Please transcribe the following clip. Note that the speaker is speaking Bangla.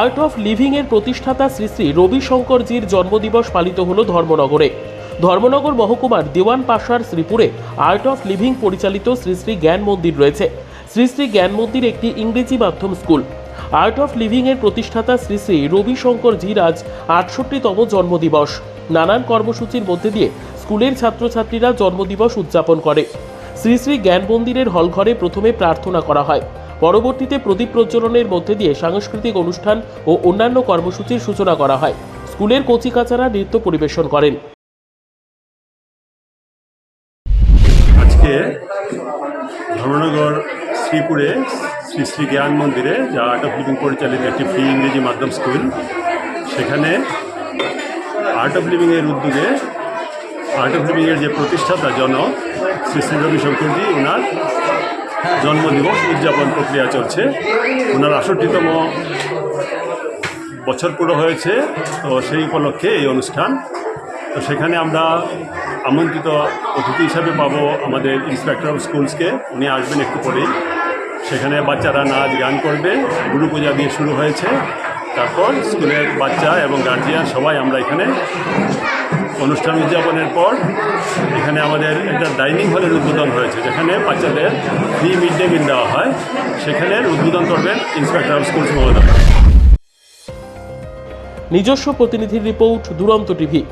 আর্ট অফ লিভিং এর প্রতিষ্ঠাতা শ্রী শ্রী রবিশঙ্করজির জন্মদিবস পালিত হল ধর্মনগরে। ধর্মনগর মহকুমার দেওয়ান পাশার শ্রীপুরে আর্ট অফ লিভিং পরিচালিত শ্রী শ্রী জ্ঞান মন্দির রয়েছে। শ্রী শ্রী জ্ঞান মন্দির একটি ইংরেজি মাধ্যম স্কুল। আর্ট অফ লিভিং এর প্রতিষ্ঠাতা শ্রী শ্রী রবিশঙ্করজির আজ আটষট্টিতম জন্মদিবস। নানান কর্মসূচির মধ্যে দিয়ে স্কুলের ছাত্রছাত্রীরা জন্মদিবস উদযাপন করে। শ্রী শ্রী জ্ঞান মন্দিরের হলঘরে প্রথমে প্রার্থনা করা হয়। পরবর্তীতে প্রদীপ প্রজ্বলনের মধ্যে দিয়ে সাংস্কৃতিক অনুষ্ঠান ও অন্যান্য কর্মসূচির সূচনা করা হয়। স্কুলের কচিকাচারা নৃত্য পরিবেশন করেন। আজকে ধর্মনগর, শ্রীপুরে শ্রী শ্রী জ্ঞান মন্দিরে যা আর্ট অফ লিভিং পরিচালিত একটি ফ্রি ইংরেজি মাধ্যম স্কুল, সেখানে আর্ট অফ লিভিংয়ের উদ্যোগে, আর্ট অফ লিভিংয়ের যে প্রতিষ্ঠাতা জনক শ্রী শ্রী রবিশঙ্করজি, ওনার জন্মদিবস উদযাপন প্রক্রিয়া চলছে। ওনার আষট্টিতম বছর পুরো হয়েছে, তো সেই উপলক্ষে এই অনুষ্ঠান। তো সেখানে আমরা আমন্ত্রিত অতিথি হিসাবে পাবো আমাদের ইন্সপেক্টর অফ স্কুলসকে উনি আসবেন একটু পরেই। সেখানে বাচ্চারা নাচ, গান করবে, গুরু পূজা দিয়ে শুরু হয়েছে। তারপর স্কুলের বাচ্চা এবং গার্জিয়ান সবাই আমরা এখানে অনুষ্ঠান উদযাপনের পর এখানে আমাদের একটা ডাইনিং হলের উদ্বোধন হয়েছে, যেখানে বাচ্চাদের ফ্রি মিড ডে মিল দেওয়া হয়। সেখানে উদ্বোধন করবেন ইন্সপেক্টর অফ স্কুল মহোদয়। নিজস্ব প্রতিনিধির রিপোর্ট, দুরন্ত টিভি।